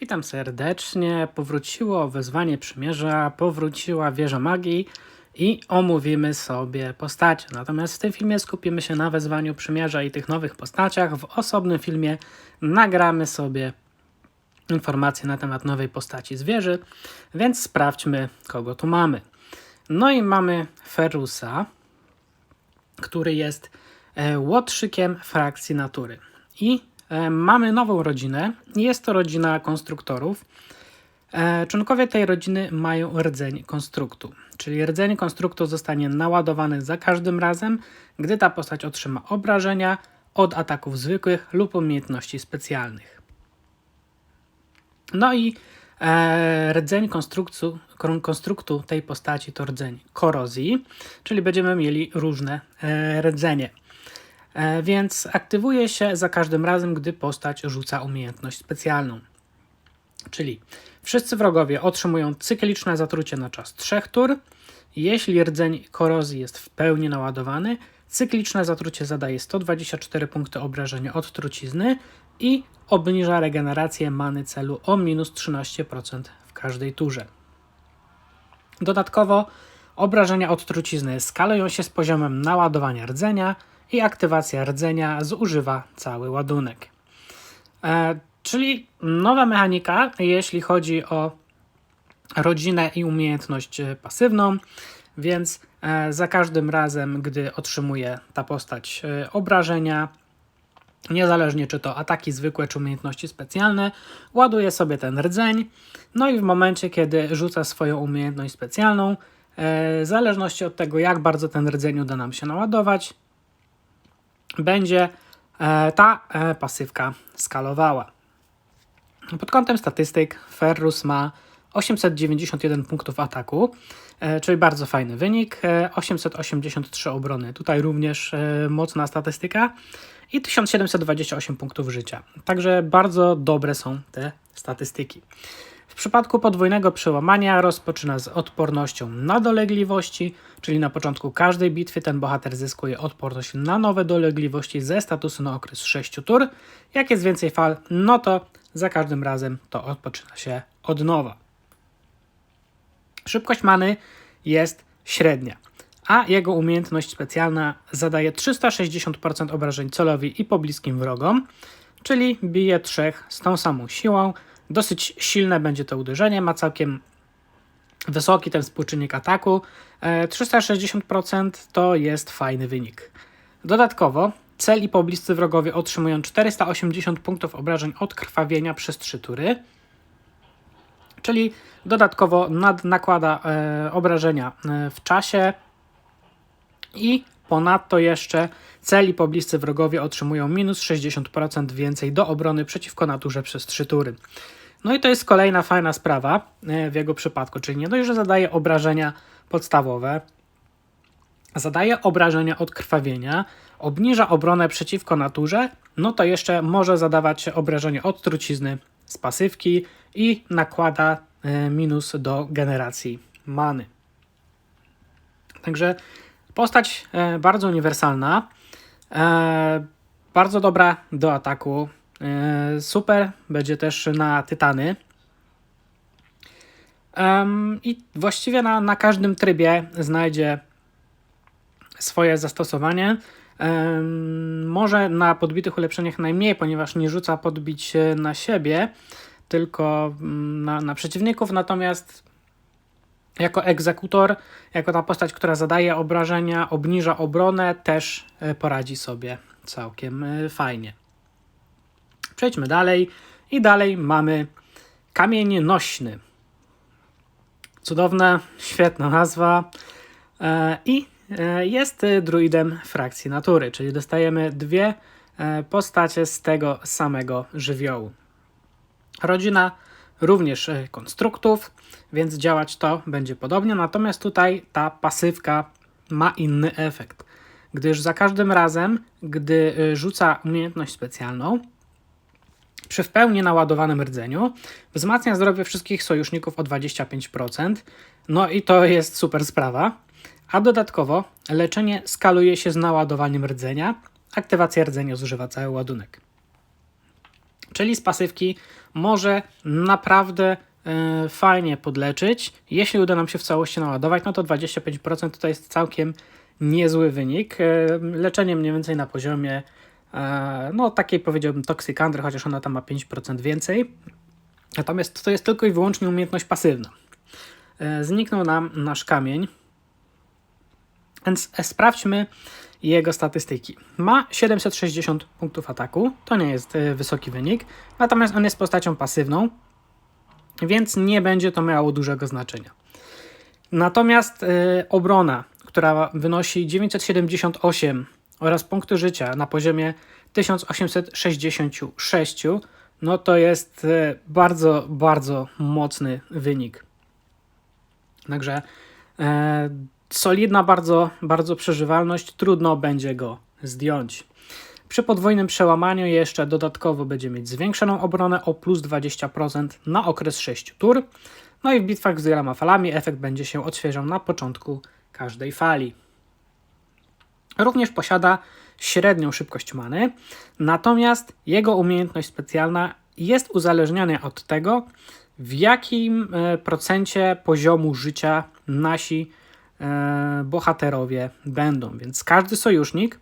Witam serdecznie. Powróciło wezwanie przymierza, powróciła wieża magii i omówimy sobie postacie. Natomiast w tym filmie skupimy się na wezwaniu przymierza i tych nowych postaciach. W osobnym filmie nagramy sobie informacje na temat nowej postaci z wieży, więc sprawdźmy, kogo tu mamy. No i mamy Ferusa, który jest e, łotrzykiem frakcji natury. I mamy nową rodzinę. Jest to rodzina konstruktorów. E, Członkowie tej rodziny mają rdzeń konstruktu, czyli rdzeń konstruktu zostanie naładowany za każdym razem, gdy ta postać otrzyma obrażenia od ataków zwykłych lub umiejętności specjalnych. No i e, rdzeń konstruktu, kon- konstruktu tej postaci to rdzeń korozji, czyli będziemy mieli różne e, rdzenie. E, więc aktywuje się za każdym razem, gdy postać rzuca umiejętność specjalną. Czyli wszyscy wrogowie otrzymują cykliczne zatrucie na czas 3 tur. Jeśli rdzeń korozji jest w pełni naładowany, cykliczne zatrucie zadaje 124 punkty obrażenia od trucizny i obniża regenerację many celu o minus 13% w każdej turze. Dodatkowo obrażenia od trucizny skalują się z poziomem naładowania rdzenia i aktywacja rdzenia zużywa cały ładunek. E, czyli nowa mechanika, jeśli chodzi o rodzinę i umiejętność pasywną, więc e, za każdym razem, gdy otrzymuje ta postać e, obrażenia, niezależnie czy to ataki zwykłe, czy umiejętności specjalne, ładuje sobie ten rdzeń. No i w momencie, kiedy rzuca swoją umiejętność specjalną, e, w zależności od tego, jak bardzo ten rdzeń uda nam się naładować, będzie e, ta e, pasywka skalowała. Pod kątem statystyk Ferrus ma 891 punktów ataku, e, czyli bardzo fajny wynik. e, 883 obrony, tutaj również mocna statystyka i 1728 punktów życia. Także bardzo dobre są te statystyki. W przypadku podwójnego przełamania rozpoczyna z odpornością na dolegliwości, czyli na początku każdej bitwy ten bohater zyskuje odporność na nowe dolegliwości ze statusu na okres 6 tur. Jak jest więcej fal, no to za każdym razem to odpoczyna się od nowa. Szybkość many jest średnia, a jego umiejętność specjalna zadaje 360% obrażeń celowi i pobliskim wrogom, czyli bije trzech z tą samą siłą. Dosyć silne będzie to uderzenie, ma całkiem wysoki ten współczynnik ataku. E, 360% to jest fajny wynik. Dodatkowo cel i pobliscy wrogowie otrzymują 480 punktów obrażeń od krwawienia przez 3 tury czyli dodatkowo nad, nakłada e, obrażenia e, w czasie i ponadto jeszcze celi pobliscy wrogowie otrzymują minus 60% więcej do obrony przeciwko naturze przez 3 tury. No i to jest kolejna fajna sprawa e, w jego przypadku, czyli nie dość, że zadaje obrażenia podstawowe, zadaje obrażenia od krwawienia, obniża obronę przeciwko naturze, no to jeszcze może zadawać obrażenia od trucizny z pasywki i nakłada e, minus do generacji many. Także postać e, bardzo uniwersalna, bardzo dobra do ataku, super będzie też na tytany. I właściwie na, na każdym trybie znajdzie swoje zastosowanie. Może na podbitych ulepszeniach najmniej, ponieważ nie rzuca podbić e, na siebie, tylko mm, na, na przeciwników. Natomiast jako egzekutor, jako ta postać, która zadaje obrażenia, obniża obronę, też e, poradzi sobie całkiem e, fajnie. Przejdźmy dalej. I dalej mamy kamień nośny. Cudowna, świetna nazwa. E, I e, jest druidem frakcji natury, czyli dostajemy dwie e, postacie z tego samego żywiołu. Rodzina również konstruktów, więc działać to będzie podobnie, natomiast tutaj ta pasywka ma inny efekt, gdyż za każdym razem, gdy rzuca umiejętność specjalną, przy w pełni naładowanym rdzeniu wzmacnia zdrowie wszystkich sojuszników o 25%. No i to jest super sprawa. A dodatkowo leczenie skaluje się z naładowaniem rdzenia. Aktywacja rdzenia zużywa cały ładunek. Czyli z pasywki może naprawdę e, fajnie podleczyć. Jeśli uda nam się w całości naładować, no to 25% to jest całkiem niezły wynik. E, leczenie mniej więcej na poziomie no takiej powiedziałbym Under, chociaż ona tam ma 5% więcej. Natomiast to jest tylko i wyłącznie umiejętność pasywna. E, zniknął nam nasz kamień, więc e, sprawdźmy jego statystyki. Ma 760 punktów ataku, to nie jest e, wysoki wynik, natomiast on jest postacią pasywną, więc nie będzie to miało dużego znaczenia. Natomiast obrona, która wynosi 978 oraz punkty życia na poziomie 1866, no to jest bardzo, bardzo mocny wynik. Także e, solidna bardzo, bardzo przeżywalność, trudno będzie go zdjąć. Przy podwójnym przełamaniu jeszcze dodatkowo będzie mieć zwiększoną obronę o plus 20% na okres 6 tur. No i w bitwach z wieloma falami efekt będzie się odświeżał na początku każdej fali. Również posiada średnią szybkość many, natomiast jego umiejętność specjalna jest uzależniona od tego, w jakim e, procencie poziomu życia nasi e, bohaterowie będą. Więc każdy sojusznik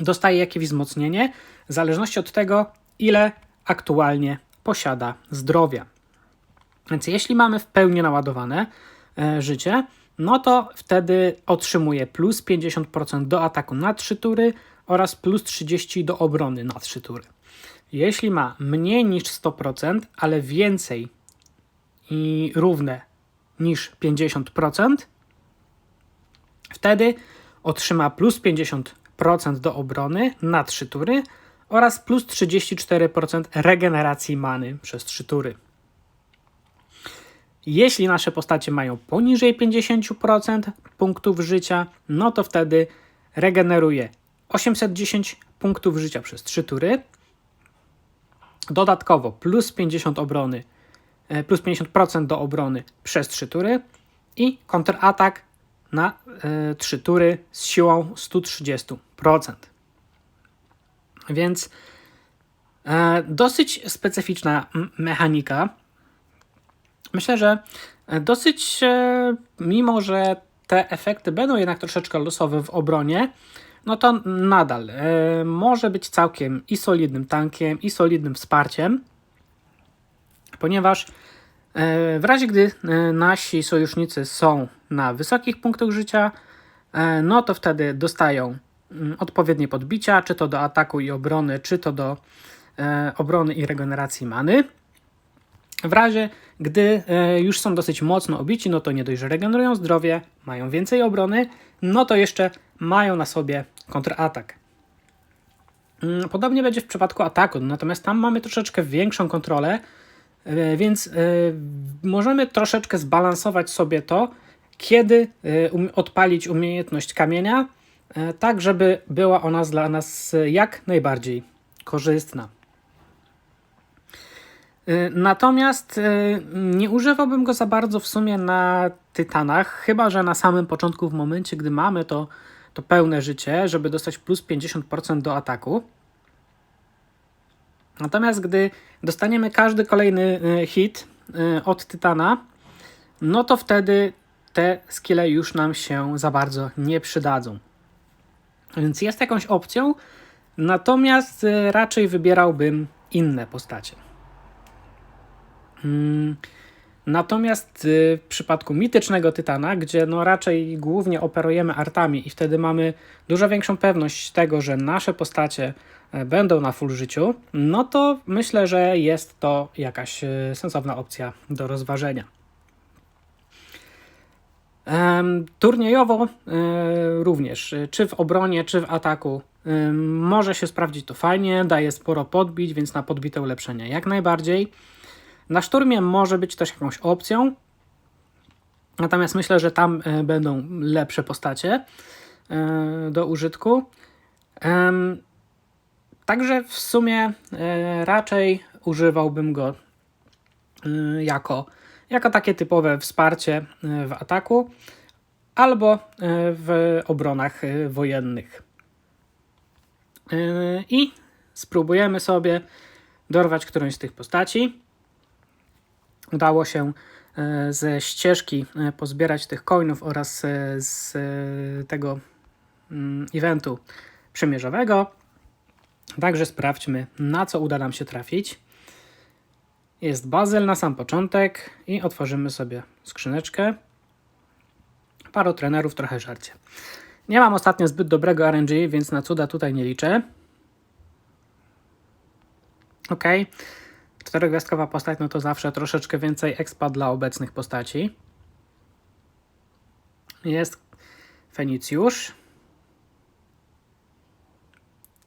dostaje jakieś wzmocnienie w zależności od tego, ile aktualnie posiada zdrowia. Więc jeśli mamy w pełni naładowane e, życie, no to wtedy otrzymuje plus 50% do ataku na 3 tury oraz plus 30 do obrony na 3 tury. Jeśli ma mniej niż 100%, ale więcej i równe niż 50%, wtedy otrzyma plus 50% do obrony na 3 tury oraz plus 34% regeneracji many przez 3 tury. Jeśli nasze postacie mają poniżej 50% punktów życia, no to wtedy regeneruje 810 punktów życia przez 3 tury, Dodatkowo plus 50 obrony, e, plus 50% do obrony przez 3 tury i kontratak na 3 e, tury z siłą 130%. Więc e, dosyć specyficzna mechanika. Myślę, że dosyć, mimo że te efekty będą jednak troszeczkę losowe w obronie, no to nadal e, może być całkiem i solidnym tankiem, i solidnym wsparciem, ponieważ e, w razie gdy e, nasi sojusznicy są na wysokich punktach życia, no to wtedy dostają mm, odpowiednie podbicia, czy to do ataku i obrony, czy to do obrony i regeneracji many. W razie, gdy już są dosyć mocno obici, no to nie dość, że regenerują zdrowie, mają więcej obrony, no to jeszcze mają na sobie kontratak. Mm, podobnie będzie w przypadku ataku, natomiast tam mamy troszeczkę większą kontrolę, e, więc e, możemy troszeczkę zbalansować sobie to, kiedy e, um, odpalić umiejętność kamienia, tak żeby była ona dla nas jak najbardziej korzystna. Natomiast nie używałbym go za bardzo w sumie na tytanach, chyba że na samym początku, w momencie, gdy mamy to to pełne życie, żeby dostać plus 50% do ataku. Natomiast gdy dostaniemy każdy kolejny y, hit y, od Tytana, no to wtedy te skille już nam się za bardzo nie przydadzą. Więc jest jakąś opcją, natomiast y, raczej wybierałbym inne postacie. Hmm. Natomiast y, w przypadku mitycznego Tytana, gdzie no raczej głównie operujemy artami i wtedy mamy dużo większą pewność tego, że nasze postacie e, będą na full życiu, no to myślę, że jest to jakaś e, sensowna opcja do rozważenia. Turniejowo e, również, czy w obronie, czy w ataku, może się sprawdzić to fajnie, daje sporo podbić, więc na podbite ulepszenia jak najbardziej. Na szturmie może być też jakąś opcją, natomiast myślę, że tam e, będą lepsze postacie e, do użytku. Także w sumie e, raczej używałbym go jako, jako takie typowe wsparcie w ataku albo w obronach wojennych. I spróbujemy sobie dorwać którąś z tych postaci. Udało się e, ze ścieżki e, pozbierać tych coinów oraz e, z tego mm, eventu przymierzowego. Także sprawdźmy, na co uda nam się trafić. Jest bazel na sam początek i otworzymy sobie skrzyneczkę. Paru trenerów, trochę żarcie. Nie mam ostatnio zbyt dobrego RNG, więc na cuda tutaj nie liczę. Ok. Czterogwiazdkowa postać, no to zawsze troszeczkę więcej expa dla obecnych postaci. Jest Fenicjusz.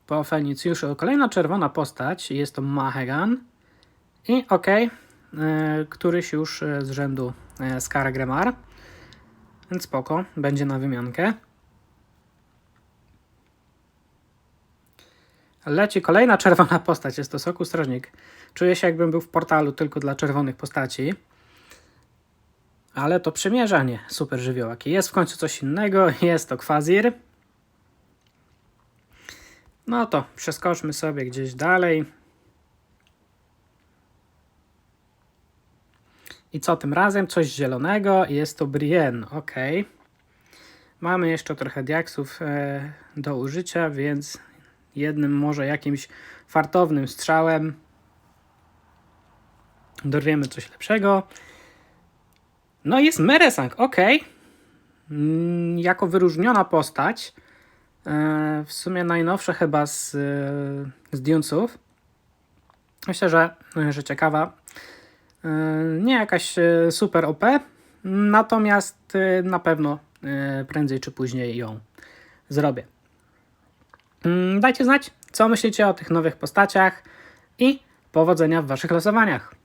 Po Fenicjuszu kolejna czerwona postać, jest to Mahegan. I ok, e, któryś już e, z rzędu e, Skar Gremar. Więc spoko, będzie na wymiankę. Leci kolejna czerwona postać, jest to Soku Strażnik. Czuję się jakbym był w portalu tylko dla czerwonych postaci. Ale to przymierzanie, super żywiołaki. Jest w końcu coś innego, jest to Kwazir. No to przeskoczmy sobie gdzieś dalej. I co tym razem? Coś zielonego. Jest to Brienne. Ok. Mamy jeszcze trochę diaksów e, do użycia, więc jednym może jakimś fartownym strzałem dorwiemy coś lepszego. No jest Meresang. Ok. Mm, jako wyróżniona postać. E, w sumie najnowsze chyba z, e, z Dunesów. Myślę, że, że ciekawa. E, Nie jakaś super OP, natomiast na pewno prędzej czy później ją zrobię. Mm, Dajcie znać, co myślicie o tych nowych postaciach i powodzenia w Waszych losowaniach.